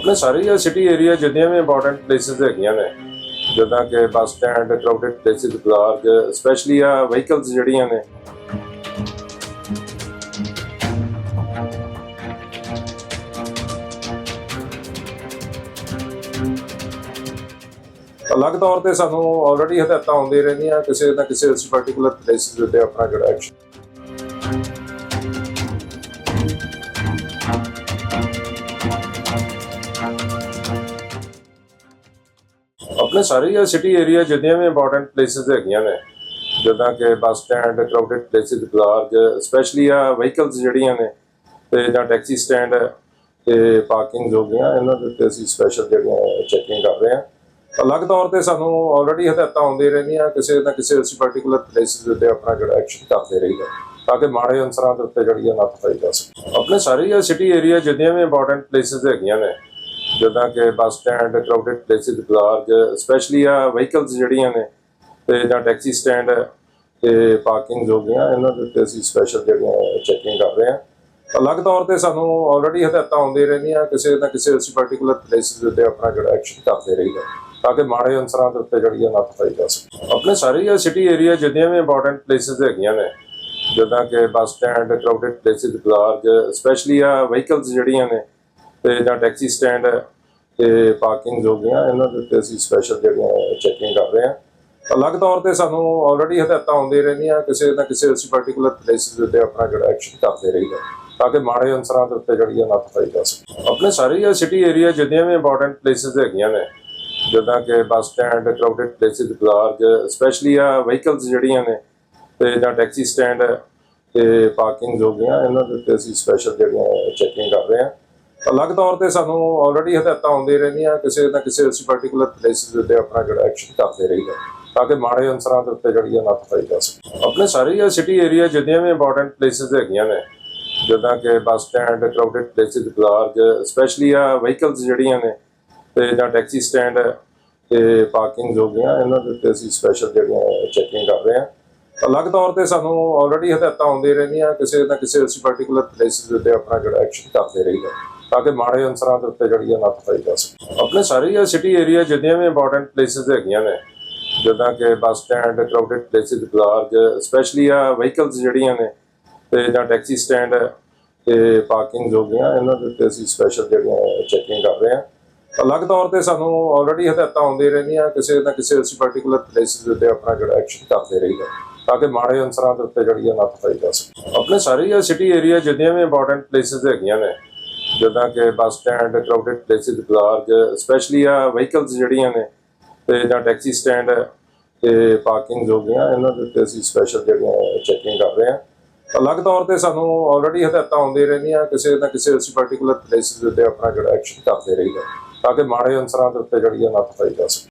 ਆਪਣੇ ਸਾਰੇ city area ਜਿੰਨੀਆਂ ਵੀ ਇੰਪੋਰਟੈਂਟ ਪਲੇਸਿਸ ਹੈਗੀਆਂ ਨੇ, ਜਿੱਦਾਂ ਕਿ bus stand crowded places large specially ਆ ਵਹੀਕਲਸ ਜਿਹੜੀਆਂ ਨੇ। ਅਲੱਗ ਤੌਰ ਤੇ ਸਾਨੂੰ ਆਲਰੇਡੀ ਹਦਾਇਤਾਂ ਆਉਂਦੀਆਂ ਰਹਿੰਦੀਆਂ, ਕਿਸੇ ਨਾ ਕਿਸੇ ਪਾਰਟਿਕੂਲਰ ਪਲੇਸਿਸ ਉੱਤੇ ਆਪਣਾ ਜਿਹੜਾ ਐਕਸ਼ਨ ਆਪਣੇ ਸਾਰੇ ਸਿਟੀ ਏਰੀਆ ਜਿੰਨੀਆਂ ਵੀ ਇੰਪੋਰਟੈਂਟ ਪਲੇਸਿਸ ਹੈਗੀਆਂ ਨੇ, ਜਿੱਦਾਂ ਕਿ bus stand crowded places large specially ਆ ਵਹੀਕਲਸ ਜਿਹੜੀਆਂ ਨੇ, ਤੇ ਜਾਂ ਟੈਕਸੀ ਸਟੈਂਡ ਤੇ ਪਾਰਕਿੰਗ ਹੋ ਗਈਆਂ, ਇਹਨਾਂ ਦੇ ਉੱਤੇ ਅਸੀਂ ਸਪੈਸ਼ਲ ਜਿਹੜੀਆਂ ਚੈਕਿੰਗ ਕਰ ਰਹੇ ਹਾਂ। ਅਲੱਗ ਤੌਰ ਤੇ ਸਾਨੂੰ ਆਲਰੇਡੀ ਹਦਾਇਤਾਂ ਆਉਂਦੀਆਂ ਰਹਿੰਦੀਆਂ, ਕਿਸੇ ਨਾ ਕਿਸੇ ਅਸੀਂ ਪਾਰਟਿਕੂਲਰ ਪਲੇਸਿਸ ਦੇ ਉੱਤੇ ਆਪਣਾ ਜਿਹੜਾ ਐਕਸ਼ਨ ਕਰਦੇ ਰਹੀਦਾ, ਤਾਂ ਕਿ ਮਾੜੇ ਅਨਸਰਾਂ ਦੇ ਉੱਤੇ ਜਿਹੜੀ ਆ ਨੱਥ ਪਾਈ ਜਾ ਸਕੇ। ਆਪਣੇ ਸਾਰੇ ਸਿਟੀ ਏਰੀਆ ਜਿੰਨੀਆਂ ਵੀ ਇੰਪੋਰਟੈਂਟ ਪਲੇਸਿਸ ਹੈਗੀਆਂ ਨੇ ਜਿੱਦਾਂ ਕਿ bus stand crowded places large specially ਆ ਵਹੀਕਲਸ ਜਿਹੜੀਆਂ ਨੇ, ਤੇ ਜਾਂ ਟੈਕਸੀ ਸਟੈਂਡ ਤੇ ਪਾਰਕਿੰਗ ਹੋ ਗਈਆਂ ਇਹਨਾਂ ਦੇ ਉੱਤੇ ਅਸੀਂ ਸਪੈਸ਼ਲ ਜਿਹੜੀਆਂ ਚੈਕਿੰਗ ਕਰ ਰਹੇ ਹਾਂ ਅਲੱਗ ਤੌਰ ਤੇ ਸਾਨੂੰ ਆਲਰੇਡੀ ਹਦਾਇਤਾਂ ਆਉਂਦੀਆਂ ਰਹਿੰਦੀਆਂ, ਕਿਸੇ ਨਾ ਕਿਸੇ ਅਸੀਂ ਪਾਰਟਿਕੂਲਰ ਪਲੇਸਿਸ ਦੇ ਉੱਤੇ ਆਪਣਾ ਜਿਹੜਾ ਐਕਸ਼ਨ ਕਰਦੇ ਰਹੀਦਾ, ਤਾਂ ਕਿ ਮਾੜੇ ਅਨਸਰਾਂ ਦੇ ਉੱਤੇ ਜਿਹੜੀ ਆ ਨੱਥ ਪਾਈ ਜਾ ਸਕੇ। ਆਪਣੇ ਸਾਰੇ ਸਿਟੀ ਏਰੀਆ ਜਿੰਨੀਆਂ ਵੀ ਇੰਪੋਰਟੈਂਟ ਪਲੇਸਿਸ ਹੈਗੀਆਂ ਨੇ, ਜਿੱਦਾਂ ਕਿ bus stand crowded places large specially ਆ ਵਹੀਕਲਸ ਜਿਹੜੀਆਂ ਨੇ ਤੇ ਜਾਂ ਟੈਕਸੀ ਸਟੈਂਡ ਤੇ ਪਾਰਕਿੰਗ ਹੋ ਗਈਆਂ ਇਹਨਾਂ ਦੇ ਉੱਤੇ ਅਸੀਂ ਸਪੈਸ਼ਲ ਜਿਹੜੀਆਂ ਚੈਕਿੰਗ ਕਰ ਰਹੇ ਹਾਂ ਅਲੱਗ ਤੌਰ ਤੇ ਸਾਨੂੰ ਆਲਰੇਡੀ ਹਦਾਇਤਾਂ ਆਉਂਦੀਆਂ ਰਹਿੰਦੀਆਂ, ਕਿਸੇ ਨਾ ਕਿਸੇ ਅਸੀਂ ਪਾਰਟਿਕੂਲਰ ਪਲੇਸਿਸ ਦੇ ਉੱਤੇ ਆਪਣਾ ਜਿਹੜਾ ਐਕਸ਼ਨ ਕਰਦੇ ਰਹੀਦਾ, ਤਾਂ ਕਿ ਮਾੜੇ ਅਨਸਰਾਂ ਦੇ ਉੱਤੇ ਜਿਹੜੀ ਆ ਨੱਥ ਪਾਈ ਜਾ ਸਕੇ। ਆਪਣੇ ਸਾਰੇ ਸਿਟੀ ਏਰੀਆ ਜਿੰਨੀਆਂ ਵੀ ਇੰਪੋਰਟੈਂਟ ਪਲੇਸਿਸ ਹੈਗੀਆਂ ਨੇ, ਜਿੱਦਾਂ ਕਿ bus stand crowded places large specially ਆ ਵਹੀਕਲਸ ਜਿਹੜੀਆਂ ਨੇ, ਤੇ ਜਾਂ ਟੈਕਸੀ ਸਟੈਂਡ ਤੇ ਪਾਰਕਿੰਗ ਹੋ ਗਈਆਂ ਇਹਨਾਂ ਦੇ ਉੱਤੇ ਅਸੀਂ ਸਪੈਸ਼ਲ ਜਿਹੜੀਆਂ ਚੈਕਿੰਗ ਕਰ ਰਹੇ ਹਾਂ ਅਲੱਗ ਤੌਰ ਤੇ ਸਾਨੂੰ ਆਲਰੇਡੀ ਹਦਾਇਤਾਂ ਆਉਂਦੀਆਂ ਰਹਿੰਦੀਆਂ, ਕਿਸੇ ਨਾ ਕਿਸੇ ਅਸੀਂ ਪਾਰਟਿਕੂਲਰ ਪਲੇਸਿਸ ਦੇ ਉੱਤੇ ਆਪਣਾ ਜਿਹੜਾ ਐਕਸ਼ਨ ਕਰਦੇ ਰਹੀਦਾ, ਤਾਂ ਕਿ ਮਾੜੇ ਅਨਸਰਾਂ ਦੇ ਉੱਤੇ ਜਿਹੜੀ ਆ ਨੱਥ ਪਾਈ ਜਾ ਸਕੇ। ਆਪਣੇ ਸਾਰੇ ਸਿਟੀ ਏਰੀਆ ਜਿੰਨੀਆਂ ਵੀ ਇੰਪੋਰਟੈਂਟ ਪਲੇਸਿਸ ਹੈਗੀਆਂ ਨੇ, ਜਿੱਦਾਂ ਕਿ bus stand crowded places large specially ਆ ਵਹੀਕਲਸ ਜਿਹੜੀਆਂ ਨੇ, ਤੇ ਜਾਂ ਟੈਕਸੀ ਸਟੈਂਡ ਤੇ ਪਾਰਕਿੰਗ ਹੋ ਗਈਆਂ, ਇਹਨਾਂ ਦੇ ਉੱਤੇ ਅਸੀਂ ਸਪੈਸ਼ਲ ਜਿਹੜੀਆਂ ਚੈਕਿੰਗ ਕਰ ਰਹੇ ਹਾਂ। ਅਲੱਗ ਤੌਰ ਤੇ ਸਾਨੂੰ ਆਲਰੇਡੀ ਹਦਾਇਤਾਂ ਆਉਂਦੀਆਂ ਰਹਿੰਦੀਆਂ, ਕਿਸੇ ਨਾ ਕਿਸੇ ਅਸੀਂ ਪਾਰਟਿਕੂਲਰ ਪਲੇਸਿਸ ਦੇ ਉੱਤੇ ਆਪਣਾ ਜਿਹੜਾ ਐਕਸ਼ਨ ਕਰਦੇ ਰਹੀਦਾ। ਤਾਂ ਕਿ ਮਾੜੇ ਅਨਸਰਾਂ ਦੇ ਉੱਤੇ ਜਿਹੜੀ ਆ ਨੱਥ ਪਾਈ ਜਾ ਸਕੇ। ਆਪਣੇ ਸਾਰੇ ਸਿਟੀ ਏਰੀਆ ਜਿੰਨੀਆਂ ਵੀ ਇੰਪੋਰਟੈਂਟ ਪਲੇਸਿਸ ਹੈਗੀਆਂ ਨੇ, ਜਿੱਦਾਂ ਕਿ bus stand crowded places large specially ਆ ਵਹੀਕਲਸ ਜਿਹੜੀਆਂ ਨੇ, ਤੇ ਜਾਂ ਟੈਕਸੀ ਸਟੈਂਡ ਤੇ ਪਾਰਕਿੰਗ ਹੋ ਗਈਆਂ, ਇਹਨਾਂ ਦੇ ਉੱਤੇ ਅਸੀਂ ਸਪੈਸ਼ਲ ਜਿਹੜੀਆਂ ਚੈਕਿੰਗ ਕਰ ਰਹੇ ਹਾਂ। ਅਲੱਗ ਤੌਰ ਤੇ ਸਾਨੂੰ ਆਲਰੇਡੀ ਹਦਾਇਤਾਂ ਆਉਂਦੀਆਂ ਰਹਿੰਦੀਆਂ, ਕਿਸੇ ਨਾ ਕਿਸੇ ਅਸੀਂ ਪਾਰਟਿਕੂਲਰ ਪਲੇਸਿਸ ਦੇ ਉੱਤੇ ਆਪਣਾ ਜਿਹੜਾ ਐਕਸ਼ਨ ਕਰਦੇ ਰਹੀਦਾ, ਤਾਂ ਕਿ ਮਾੜੇ ਅਨਸਰਾਂ ਦੇ ਉੱਤੇ ਜਿਹੜੀ ਆ ਨੱਥ ਪਾਈ ਜਾ ਸਕੇ। ਆਪਣੇ ਸਾਰੇ ਸਿਟੀ ਏਰੀਆ ਜਿੰਨੀਆਂ ਵੀ ਇੰਪੋਰਟੈਂਟ ਪਲੇਸਿਸ ਹੈਗੀਆਂ ਨੇ ਜਿੱਦਾਂ ਕਿ bus stand crowded places large specially ਆ ਵਹੀਕਲਸ ਜਿਹੜੀਆਂ ਨੇ ਤੇ ਜਾਂ ਟੈਕਸੀ ਸਟੈਂਡ ਤੇ ਪਾਰਕਿੰਗ ਹੋ ਗਈਆਂ ਇਹਨਾਂ ਦੇ ਉੱਤੇ ਅਸੀਂ ਸਪੈਸ਼ਲ ਜਿਹੜੀਆਂ ਚੈਕਿੰਗ ਕਰ ਰਹੇ ਹਾਂ ਅਲੱਗ ਤੌਰ ਤੇ ਸਾਨੂੰ ਆਲਰੇਡੀ ਹਦਾਇਤਾਂ ਆਉਂਦੀਆਂ ਰਹਿੰਦੀਆਂ, ਕਿਸੇ ਨਾ ਕਿਸੇ ਅਸੀਂ ਪਾਰਟਿਕੂਲਰ ਪਲੇਸਿਸ ਦੇ ਉੱਤੇ ਆਪਣਾ ਜਿਹੜਾ ਐਕਸ਼ਨ ਕਰਦੇ ਰਹੀਦਾ, ਤਾਂ ਕਿ ਮਾੜੇ ਅਨਸਰਾਂ ਦੇ ਉੱਤੇ ਜਿਹੜੀ ਆ ਨੱਥ ਪਾਈ ਜਾ ਸਕੇ